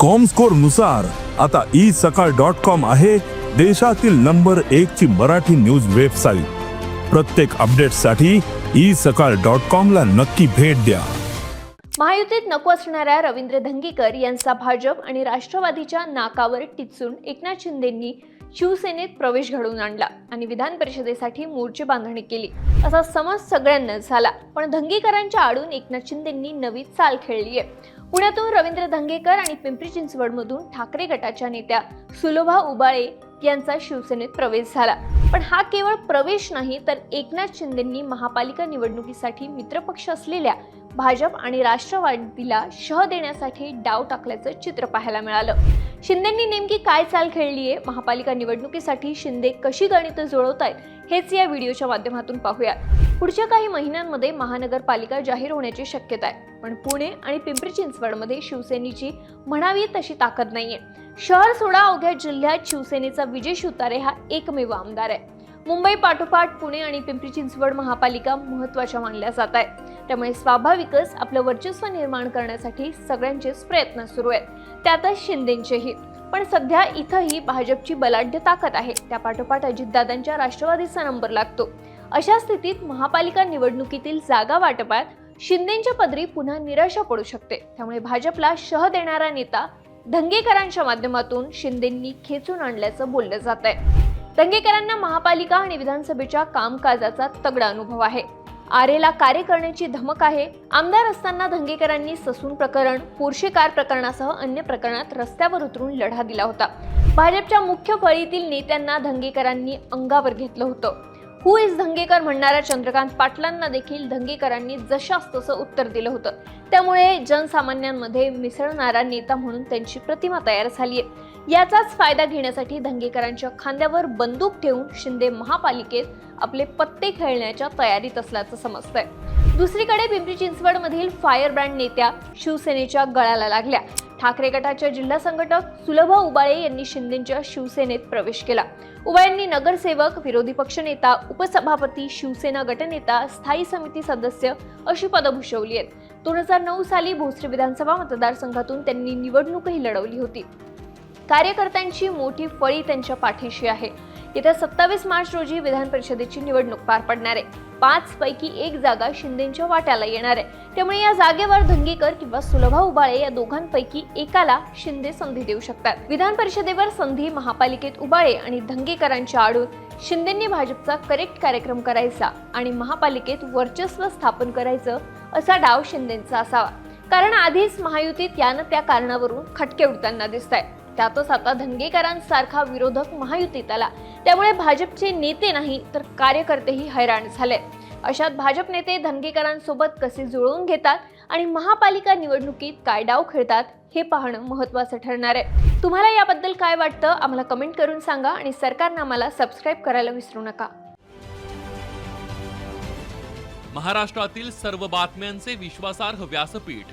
कॉमस्कोरनुसार आता ई सकाळ dot com आहे देशातील नंबर एक ची मराठी न्यूज वेबसाईट प्रत्येक अपडेटसाठी ई सकाळ डॉट कॉम ला नक्की भेट द्या. महायुतीत नको असणाऱ्या रवींद्र धंगेकर यांचा भाजप आणि राष्ट्रवादीच्या नाकावर टिचून एकनाथ शिंदेंनी शिवसेनेत प्रवेश घडवून आणला आणि विधान परिषदेसाठी मोर्चे बांधणी केली. असा समज सगळ्यांनाच झाला पण धंगेकरांच्या आडून एकनाथ शिंदेंनी नवी चाल खेळली आहे पुण्यातून रवींद्र धंगेकर आणि पिंपरी चिंचवडमधून ठाकरे गटाच्या नेत्या सुलोभा उबाळे यांचा शिवसेनेत प्रवेश झाला. पण हा केवळ प्रवेश नाही तर एकनाथ शिंदेंनी महापालिका निवडणुकीसाठी मित्रपक्ष असलेल्या भाजप आणि राष्ट्रवादीला शह देण्यासाठी डाव टाकल्याचं चित्र पाहायला मिळालं. शिंदेंनी नेमकी काय चाल खेळली आहे? महापालिका निवडणुकीसाठी शिंदे कशी गणितं जुळवतायत? हेच या व्हिडिओच्या माध्यमातून पाहूयात. पुढच्या काही महिन्यांमध्ये महानगरपालिका जाहीर होण्याची शक्यता आहे पण पुणे आणि पिंपरी चिंचवडमध्ये शिवसेनेची म्हणावी तशी ताकद नाहीये. शहर सोडा अवघ्या जिल्ह्यात शिवसेनेचा विजय शिवतारे हा एकमेव आमदार आहे. मुंबई पाठोपाठ पुणे आणि पिंपरी चिंचवड महापालिका महत्त्वाच्या मानल्या जात आहेत. त्यामुळे स्वाभाविकच आपलं वर्चस्व निर्माण करण्यासाठी सगळ्यांचेच प्रयत्न सुरू आहेत. त्यातच शिंदेंचेही. पण सध्या इथंही भाजपची बलाढ्य ताकद आहे. त्या पाठोपाठ अजितदादांच्या राष्ट्रवादीचा नंबर लागतो. अशा स्थितीत महापालिका निवडणुकीतील जागा वाटपात शिंदेंच्या पदरी पुन्हा निराशा पडू शकते. त्यामुळे भाजपला शह देणारा नेता धंगेकरांच्या माध्यमातून शिंदेंनी खेचून आणल्याचं बोललं जात आहे दंगेकरांना महापालिका आणि विधानसभेच्या कामकाजाचा तगडा अनुभव आहे. आरेला कार्य करण्याची धमक आहे. आमदार असताना दंगेकरांनी ससून प्रकरण पोर्शे कार प्रकरणासह अन्य प्रकरणात रस्त्यावर उतरून लढा दिला होता. भाजपच्या मुख्य फळीतील नेत्यांना दंगेकरांनी अंगावर घेतलं होतं. हु इज धंगेकर म्हणणाऱ्या चंद्रकांत पाटलांना देखील धंगेकरांनी जशास तसं उत्तर दिलं होतं. त्यामुळे जनसामान्यांमध्ये मिसळणारा नेता म्हणून त्यांची प्रतिमा तयार झाली आहे याचाच फायदा घेण्यासाठी धंगेकरांच्या खांद्यावर बंदूक ठेवून शिंदे महापालिकेत आपले पत्ते खेळण्याच्या तयारीत असल्याचं समजतंय. दुसरीकडे पिंपरी चिंचवडमधील फायर ब्रँड नेत्या शिवसेनेच्या गळाला लागल्या. ठाकरे गटाच्या जिल्हा संघटक सुलभा उबाळे यांनी शिंदेच्या शिवसेनेत प्रवेश केला. उबाळ्यांनी नगरसेवक विरोधी पक्षनेता उपसभापती शिवसेना गटनेता स्थायी समिती सदस्य अशी पदं भूषवली आहेत. दोन हजार नऊ साली भोसरी विधानसभा मतदारसंघातून त्यांनी निवडणूकही लढवली होती. कार्यकर्त्यांची मोठी फळी त्यांच्या पाठीशी आहे. येत्या सत्तावीस मार्च रोजी विधान परिषदेची निवडणूक पार पडणार आहे. पाच पैकी एक जागा शिंदेच्या वाट्याला येणार आहे. त्यामुळे या जागेवर धंगेकर किंवा सुलभा उबाळे या दोघांपैकी एकाला शिंदे संधी देऊ शकतात. विधान परिषदेवर संधी महापालिकेत उबाळे आणि धंगेकरांच्या आडून शिंदेंनी भाजपचा करेक्ट कार्यक्रम करायचा आणि महापालिकेत वर्चस्व स्थापन करायचं असा डाव शिंदेचा असावा. कारण आधीच महायुतीत यानं त्या कारणावरून खटके उडताना दिसत आहे त्यातच आता धनगेकरांसारखा विरोधक महायुतीत आला त्यामुळे भाजपचे नेते नाही तर कार्यकर्तेही हैराण झाले अशात भाजप नेते धनगेकरांसोबत कसे जुळवून घेतात आणि महापालिका निवडणुकीत काय डाव खेळतात हे पाहणं महत्त्वाचं ठरणार आहे. तुम्हाला याबद्दल काय वाटतं आम्हाला कमेंट करून सांगा आणि सरकारनं आम्हाला सबस्क्राईब करायला विसरू नका. महाराष्ट्रातील सर्व बातम्यांचे विश्वासार्ह व्यासपीठ